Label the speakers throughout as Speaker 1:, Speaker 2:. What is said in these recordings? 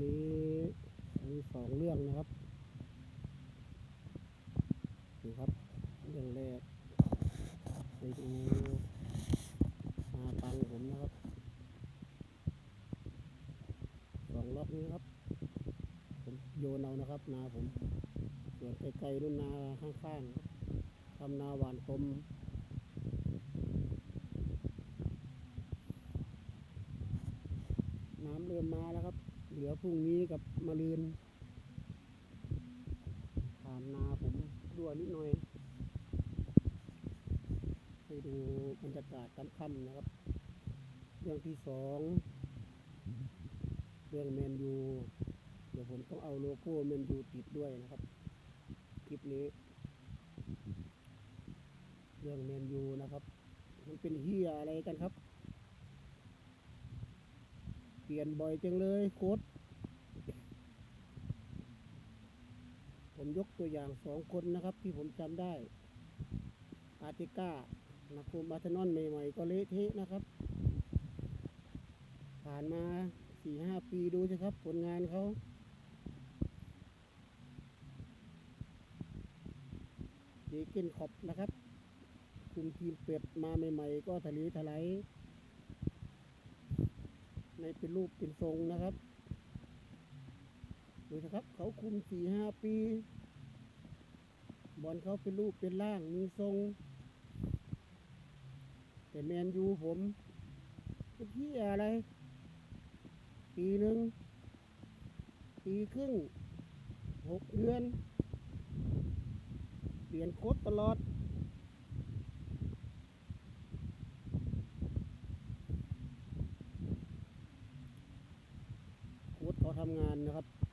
Speaker 1: นี้มีสองเรื่องนะครับนี่ครับเรื่องแรกไปดูนาปังผมนะครับสองล็อกนี้ครับ ผมโยนเอานะครับ นาผมส่วนไกลๆนู่นนาข้างๆทำนาหวานตม น้ำเริ่มมาแล้วครับ เหลือพรุ่งนี้กับมะรืนผ่านนาผมรั่วนิดหน่อย ให้ดูบรรยากาศค่ำๆนะครับ เรื่องที่สองเรื่องแมนยูเดี๋ยวผมต้องเอาโลโก้แมนยูติดด้วยนะครับ คลิปนี้ เรื่องแมนยูนะครับ มันเป็นเฮียอะไรกันครับ เปลี่ยนบ่อยจังเลยโค้ด ผมยกตัวอย่างสองคนนะครับ ที่ผมจำได้ อาร์ติก้านาคูมาทนอนใหม่ ๆ ก็เละเทะนะครับ ผ่านมาสี่ห้าปีดูสิครับ ผลงานเขาเจเกนขอบนะครับ คุมทีมเป็ดมาใหม่ ๆ ก็ทะเลถลายในเป็นรูปเป็นทรงนะครับูนะครับ เขาคุมสี่ห้าปี บอลเขาเป็นรูปเป็นร่างมีทรง แต่แมนยูผมเป็นที่อะไร ปีหนึ่งปีครึ่งหกเดือน เปลี่ยนโค้ดตลอด โค้ชเขาทำงานนะครับ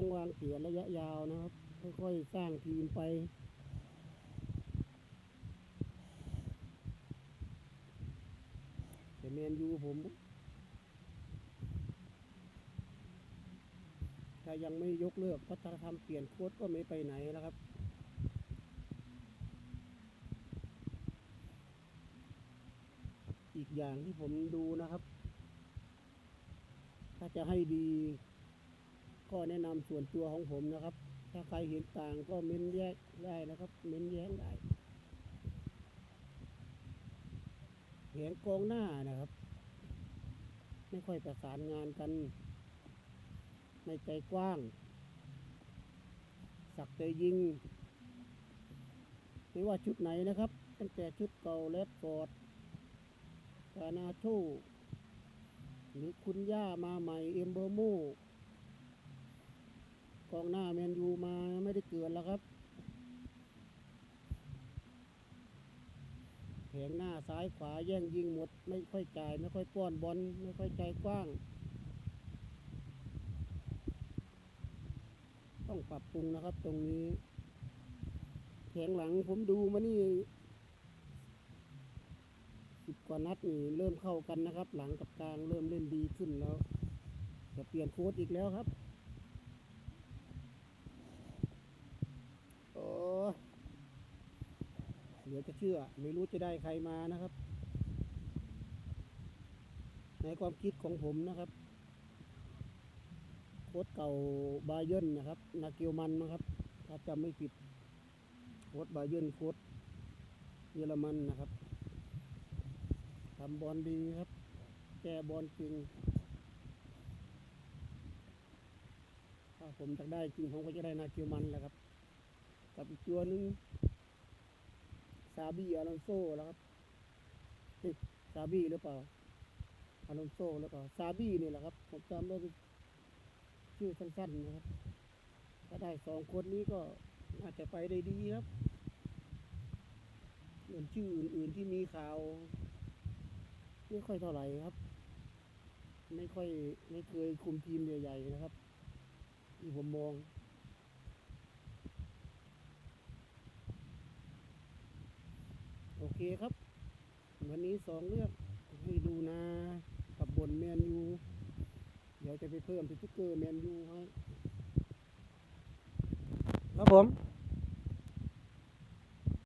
Speaker 1: ต้องวางเสียระยะยาวนะครับ ค่อยๆสร้างทีมไป แต่แมนยูผม ถ้ายังไม่ยกเลิกวัฒนธรรมเปลี่ยนโค้ชก็ไม่ไปไหนแล้วครับอีกอย่างที่ผมดูนะครับ ถ้าจะให้ดี ก็แนะนำส่วนตัวของผมนะครับ ถ้าใครเห็นต่างก็เม้นแยกได้นะครับ เม้นแย้งได้แผงกองหน้านะครับ ไม่ค่อยประสานงานกัน ไม่ใจกว้าง สักแต่ยิงไม่ว่าชุดไหนนะครับ ตั้งแต่ชุดเก่าแลดฟอร์ดกานาโชหรือคุณย่ามาใหม่เอ็มเบอร์โม กองหน้าแมนยูมาไม่ได้เกินแล้วครับแผงหน้าซ้ายขวาแย่งยิงหมด ไม่ค่อยจ่าย ไม่ค่อยป้อนบอลไม่ค่อยใจกว้าง ต้องปรับปรุงนะครับตรงนี้แผงหลังผมดูมานี่สิบกว่านัดนี่เริ่มเข้ากันนะครับ หลังกับกลางเริ่มเล่นดีขึ้นแล้วจะเปลี่ยนโค้ดอีกแล้วครับ อเหลือจะเชื่อ ไม่รู้จะได้ใครมานะครับ ในความคิดของผมนะครับโค้ดเก่าบาเยินนะครับ นาเกียวมันนะครับ ถ้าจำไม่ผิดโค้ดบาเยินโค้ดเยอรมันนะครับทำบอลดีครับ แก้บอลจริงถ้าผมจะได้จริงผมก็จะได้นาเกียวมันแหละครับ กับอีกตัวหนึงซาบี้อลอนโซ่แล้วครับเฮ้ยซาบีหรือเปล่าอลอนโซหรือเปล่าซาบีนี่แหละครับผมจำได้ชื่อสั้นๆนะครับ ถ้าได้สองคนนี้ก็อาจจะไปได้ดีครับเหมือนชื่ออื่นๆที่มีข่าวไม่ค่อยเท่าไหร่ครับ ไม่ค่อยไม่เคยคุมทีมใหญ่ๆนะครับ ที่ผมมอง โอ เคครับ วันนี้สองเรื่องให้ดูนะกับบนแมนยู เดี๋ยวจะไปเพิ่มสติ๊กเกอร์แมนยูให้ครับผม